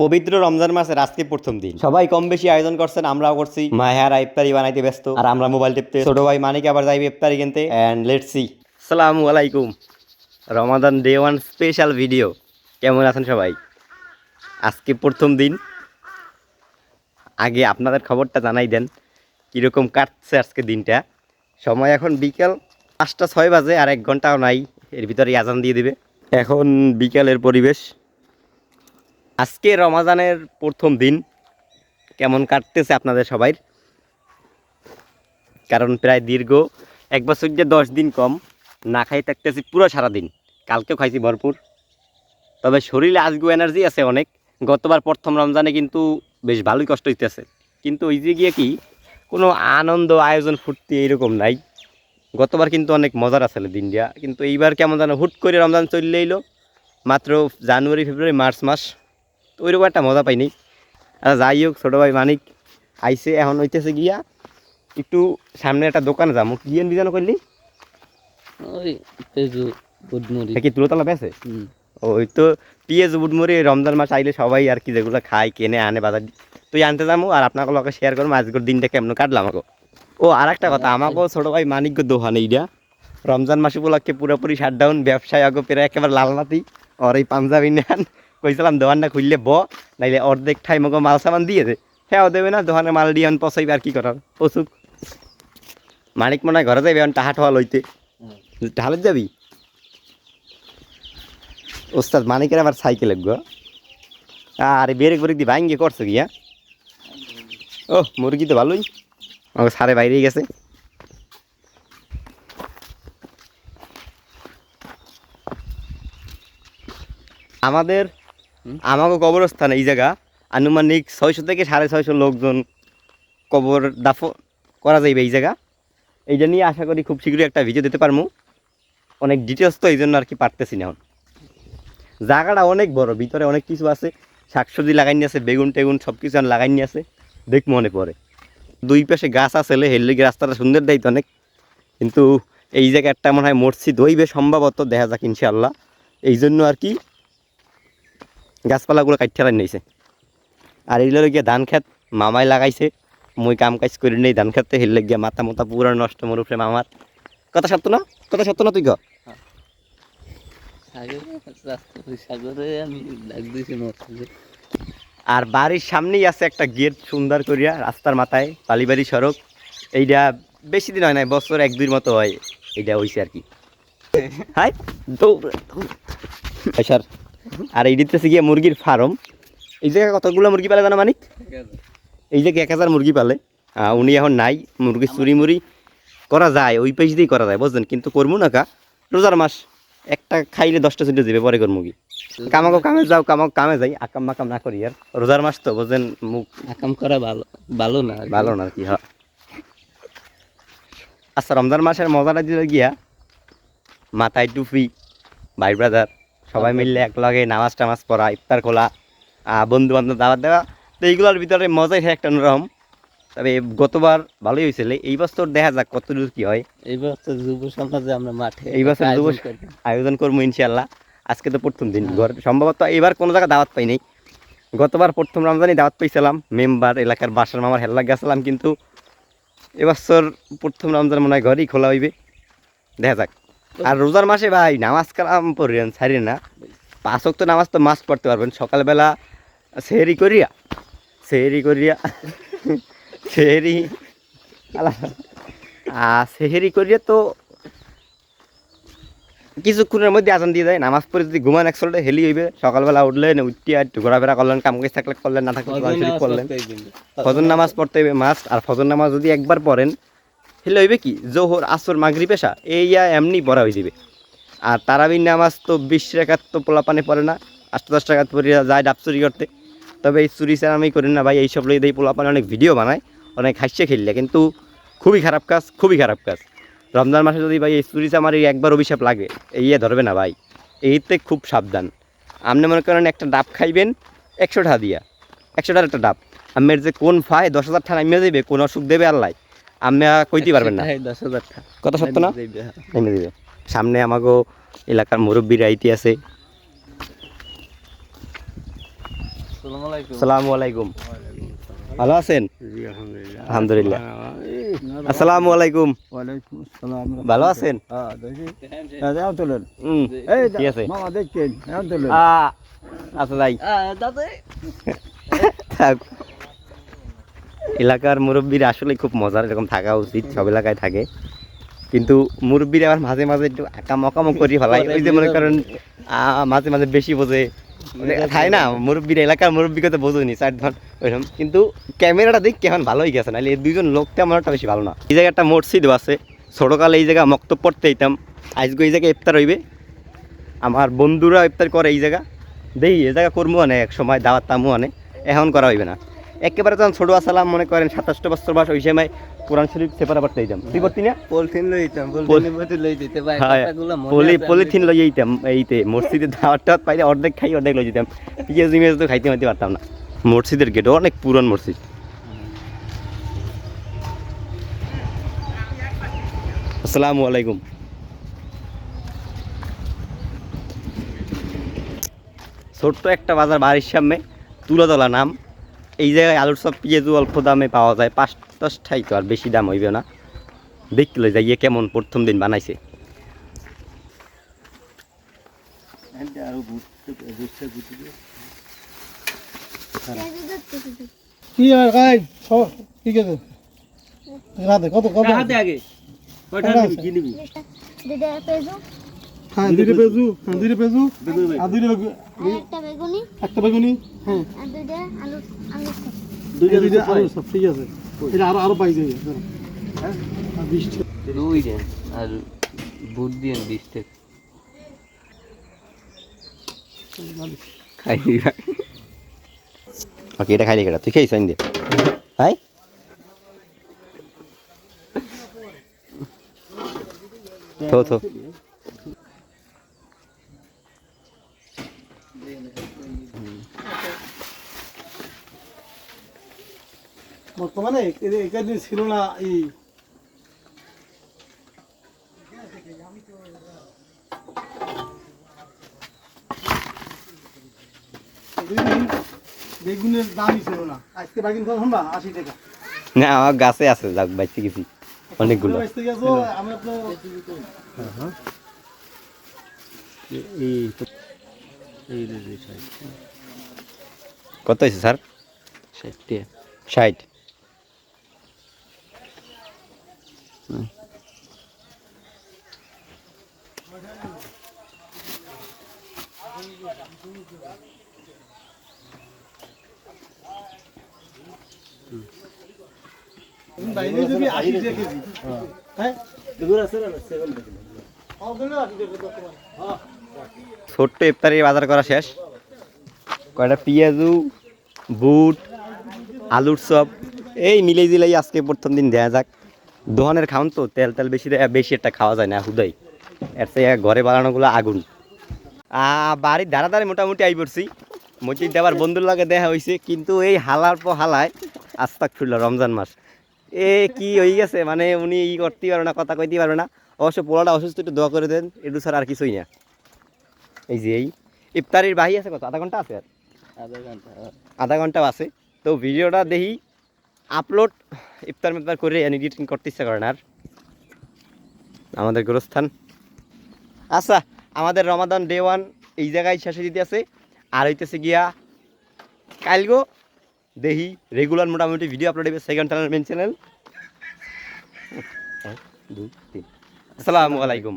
পবিত্র রমজান মাসের আজকে প্রথম দিন। সবাই কম বেশি আয়োজন করছেন আমরাও করছি। মাহেরা ইফতারি বানাইতে ব্যস্ত। আর আমরা মোবাইল টিপতে ছোট ভাই মানিক আবার যাইবে ইফতারি কিনতে। অ্যান্ড লেটস সি আসসালামু আলাইকুম। Ramadan day one special video. কেমন আছেন সবাই? আজকে প্রথম দিন। আগে আপনাদের খবরটা জানাই দেন কীরকম কাটছে আজকে দিনটা। সময় এখন বিকেল পাঁচটা ছয় বাজে আর এক ঘন্টাও নাই। এর ভিতরে আজান দিয়ে দিবে। এখন বিকেলের পরিবেশ। আজকে রমাজানের প্রথম দিন। কেমন কাটতেছে আপনাদের সবাই? কারণ প্রায় দীর্ঘ এক বছর যে দশ দিন কম, না খাই থাকতেছি পুরো সারাদিন। কালকেও খাইছি ভরপুর। তবে শরীরে আজকেও এনার্জি আছে অনেক। গতবার প্রথম রমজানে কিন্তু বেশ ভালোই কষ্ট হইতেছে। কিন্তু ওই যে গিয়ে কি, কোনো আনন্দ আয়োজন ফুর্তি এইরকম নাই। গতবার কিন্তু অনেক মজার আসলে দিনটা। কিন্তু এইবার কেমন যেন হুট করে রমজান চললে এলো মাত্র জানুয়ারি, ফেব্রুয়ারি, মার্চ মাস। তো ওইরকম একটা মজা পাইনি আর যাই হোক ছোটো ভাই মানিক আইসে এখন হইতেছে গিয়া একটু সামনে একটা দোকানে যাব কি এনবি যেন করলি ওই বুটমুড়ি। কি তুলোতলা হুম। ওই তো পিএস বুটমুড়ি রমজান মাস আইলে সবাই আর কি যেগুলো খায় কেনে আনে বাজার তুই আনতে যাব আর আপনাকে লগে শেয়ার করব আজকের দিনটা কেমন কাটলাম আমাকে। ও আর একটা কথা আমাকেও ছোটো ভাই মানিক দোকান এইটা রমজান মাস উপলক্ষে পুরোপুরি শাটডাউন ব্যবসায় আগে পেরে একেবারে লালনাতি ওর এই পাঞ্জাবি নেন। কইছিলাম দোকানটা খুললে ব নাইলে অর্ধেক ঠাই মতো মাল সামান দিয়ে দে। হ্যাঁ দেবে না দোকানে মাল দিয়ে পচাইবে আর কি করার। অসুখ মানিক মনে হয় ঘরে যাবে এখন টাহা ঠোয়া লইতে। ঢালত যাবি? ওস্তাদ মানিকের আবার সাইকেল গো আরে বেরেক বেরেক দিয়ে ভাঙ্গে করছ কি হ্যাঁ? ও মুরগি তো ভালোই। আমাকে সারে বাইরেই গেছে। আমাদের? আমাকে কবরস্থান এই জায়গা। আনুমানিক ছয়শো থেকে সাড়ে ছয়শো লোকজন কবর দাফ করা যাইবে এই জায়গা। এইটা নিয়ে আশা করি খুব শীঘ্রই একটা ভিডিও দিতে পারব অনেক ডিটেলস তো এই জন্য আর কি পারতেছি না জায়গাটা অনেক বড়, ভিতরে অনেক কিছু আছে। শাকসবজি লাগাই নিয়ে আছে, বেগুন টেগুন সব কিছু লাগাই নিয়ে আছে। দেখ মনে পড়ে। দুই পাশে গাছ আছে হেললে রাস্তাটা সুন্দর দেয় তো অনেক। কিন্তু এই জায়গায় একটা মনে হয় মসজিদ হইবে সম্ভবত, দেখা যাক ইনশাল্লাহ এই জন্য আর কি গাছপালাগুলো কাটতে নিয়েছে আর এইগুলো গিয়ে ধান খেত মামাই লাগাইছে। মুই কাম কাজ করি নেই ধান খেতে হেললে গিয়ে মাথা মাথা পুরো নষ্ট মরু প্রেম আমার কথা সত্য না? কথা সত্য না তুই গ আর বাড়ির সামনেই আছে একটা গেট সুন্দর করিয়া রাস্তার মাথায় পালিবাড়ি সড়ক। এইটা বেশি দিন হয় না বছর এক দুইর মতো হয় এইটা হইছে আর কি। হাই দৌড় স্যার আর এই দিতেছে গিয়ে মুরগির ফার্ম। এই জায়গায় কতগুলো মুরগি পালে জানা মানিক? এই জায়গায় এক হাজার মুরগি পালে। উনি এখন নাই মুরগি চুরি মুড়ি করা যায় ওই পেজ দিয়েই করা যায় বুঝলেন? কিন্তু করব না কা? রোজার মাস একটা খাইলে দশটা চুটে দেবে পরে কর মুরগি কামাকো কামে যাও কামাক কামে যাই আকাম মাকাম না করি আর। রোজার মাস তো বুঝলেন? মুখ আকাম করা ভালো ভালো না কি। ভালো না কি হ্যাঁ আচ্ছা রমজান মাসের মজাটা দিলে গিয়া মাথায় টুপি ভাই ব্রাদার সবাই মিললে এক লগে নামাজ টামাজ পড়া ইফতার খোলা বন্ধু বান্ধব দাওয়াত দেওয়া। তো এইগুলোর ভিতরে মজাই হয় একটা অন্যরকম। তবে গতবার ভালোই হয়েছিল। এই বছর দেখা যাক কত দূর কি হয়। এইবার তো যুব সমাজে আমরা মাঠে এই বছর যুব আয়োজন করি। আয়োজন করব ইনশাল্লাহ আজকে তো প্রথম দিন ঘর। সম্ভবত এবার কোনো জায়গায় দাওয়াত পাই নাই। গতবার প্রথম রমজানই দাওয়াত পাইছিলাম। মেম্বার এলাকার বাসার মামার হেল্লা গেছিলাম কিন্তু এবছর প্রথম রমজান মনে হয় ঘরই খোলা হইবে। দেখা যাক। আর রোজার মাসে ভাই নামাজ কালাম পড়েন ছাড়ি না। পাঁচ তো নামাজ তো মাস্ট পড়তে পারবেন। সকালবেলা সেহেরি করিয়া সেহেরি করিয়া সেহেরি আর সেহেরি করিয়া তো কিছুক্ষণের মধ্যে আজান দিয়ে দেয়। নামাজ পড়ে যদি ঘুমান একশোটা হেলি হইবে। সকালবেলা উঠলেন উঠিয়া একটু ঘোরাফেরা করলেন কাম কাজ থাকলে করলেন না থাকলে করলেন ফজর নামাজ পড়তে হইবে মাস্ট আর ফজর নামাজ যদি একবার পড়েন হেলে হইবে কি? জোহর, আসর মাগরি পেশা এইয়া এমনি পড়া হয়ে যাবে আর তারাবির নামাজ তো বিশ রেখাত তো পোলাপানে পড়ে না আষ্ট দশ টাকা পড়িয়া যায় ডাব চুরি করতে। তবে এই চুরি আমি করি না ভাই, এইসব লই দিয়ে পোলাপানে অনেক ভিডিও বানায়, অনেক হাসিয়ে খেললে। কিন্তু খুবই খারাপ কাজ, খুবই খারাপ কাজ। রমজান মাসে যদি ভাই এই চুরি চামারি একবার অভিশাপ লাগে এই ধরবে না ভাই। এইতে খুব সাবধান। আপনি মনে করেন একটা ডাব খাইবেন একশো টাকা দিয়া একশো টাকার একটা ডাব। আমের যে কোন ফায় দশ হাজার টাকা নামিয়ে দেবে, কোন অসুখ দেবে আল্লাহ আমি কইতে পারবেন না। দশ টাকা। সত্য না? হ্যাঁ। দিবে। সামনে আমাগো এলাকার মুরব্বীর আইতি আছে। আসসালামু আলাইকুম। ভালো আছেন? আলহামদুলিল্লাহ। আসসালামু আলাইকুম। ভালো আছেন? হ্যাঁ আচ্ছা যাই। থাক। এলাকার মুরব্বীরা আসলে খুব মজার, এরকম থাকা উচিত, সব এলাকায় থাকে। কিন্তু মুরব্বীরা আবার মাঝে মাঝে একটু আকাম অকাম করি ফেলাই, ওই যে মনে করেন মাঝে মাঝে বেশি বোঝে। মানে থাকে না, মুরব্বীরা, এলাকার মুরব্বীকে তো বোঝেনি ধর, ওইরকম। কিন্তু ক্যামেরাটা দিক কেমন ভালো হয়ে গেছে, নাহলে এই দুইজন লোক তেমন একটা বেশি ভালো না। এই জায়গায় একটা মসজিদও আছে, ছোটোকালে এই জায়গা মক্তব পড়তে যেতাম আজকে এই জায়গায় ইফতার হইবে। আমার বন্ধুরা ইফতার করে এই জায়গা। দেখি এই জায়গা করব আনে এক সময়, দাওয়াত তামু আনে এখন করা হইবে না। একেবারে যখন ছোটো আসালাম মনে করেন সাতাশটা বছর বয়স ওই সময় কোরআন শরীফ সেপারা পড়তে যেতাম তুই পড়তি না? পলিথিন লই দিতাম পলিথিন হ্যাঁ, পলি পলিথিন লই যেতাম এইতে মসজিদে দাওয়াত পাইলে অর্ধেক খাই অর্ধেক লই যেতাম। পিঁয়াজ ইমেজ তো খাইতে মাইতে পারতাম না। মসজিদের গেট অনেক পুরন মসজিদ। আসসালামু আলাইকুম। ছোট্ট একটা বাজার বাড়ির সামনে তুলাতলা নাম। এই জায়গায় আলুর সব পেঁয়াজু অল্প দামে পাওয়া যায় পাঁচ দশটাই তো আর বেশি দাম হইবে না। দেখলে যাইয়ে কেমন প্রথম দিন বানাইছে। কি আর গাই ঠিক আছে। রাতে কত কত? হাতে আগে। কয়টা নিবি? কি নিবি? দুইটা পেঁয়াজু হ্যাঁ দুইটা পেজু হ্যাঁ। দুইটা পেজু আর দুইটা একটা বেগুনি একটা বেগুনি। হ্যাঁ। আর দুইটা আলু আলু দুইটা দুইটা আলু সব ঠিক আছে। এটা আরও আরও পাই যাই হ্যাঁ? আর বিশ টাকা। দুই দেন আর বুট দিয়েন বিশ খাই দিবা ওকে এটা খাইলে কেটা তুই খেয়েছ দিয়ে হাই থো থো। বর্তমানে এখানে ছিল না এই বেগুনের দামই ছিল না। আজকে বাগিন কত শুনবা আশি টাকা। না আমার গাছে আছে যাক বাইতে গেছি। অনেকগুলো। আমরা তো কত হয়েছে স্যার? ষাট বাইরে যদি আশি টাকা কেজি হ্যাঁ ওখানে আশি টাকা হ্যাঁ। ছোট্ট ইফতারি বাজার করা শেষ। কয়টা? পেঁয়াজু, বুট, আলুর চপ। এই মিলে দিলেই আজকে প্রথম দিন দেয়া যাক। দোকানের খাওন তো, তেল তেল বেশি বেশি একটা খাওয়া যায় না, হুদাই। এর চেয়ে ঘরে বানানোগুলো আগুন। বাড়ির ধারা ধারে মোটামুটি আই পড়ছি। মসজিদ দেওয়ার বন্ধুর লাগে দেখা হয়েছে কিন্তু এই হালার পর হালায় আস্তাক ফিরল রমজান মাস। এ, কি হয়ে গেছে? মানে উনি ই করতেই পারবে না, কথা কইতেই পারবে না। অবশ্য পোলাটা অসুস্থ, একটু দোয়া করে দেন একটু ছাড়া আর কিছুই না। এই যে এই ইফতারির বাহি আছে কত? আধা ঘণ্টা আছে আর? আধা ঘণ্টা আধা ঘন্টাও আছে। তো ভিডিওটা দেখি আপলোড ইফতার মিফতার করে এডিটিং করতে ইচ্ছা করে না আর। আমাদের গোরস্থান। আচ্ছা আমাদের রমাদান ডে ওয়ান এই জায়গায় শেষে দিতে আছে আর হইতেছে গিয়া কালগো দেখি রেগুলার মোটামুটি ভিডিও আপলোড হবে সেকেন্ড চ্যানেল মেন চ্যানেল দুই তিন। আসসালামু আলাইকুম।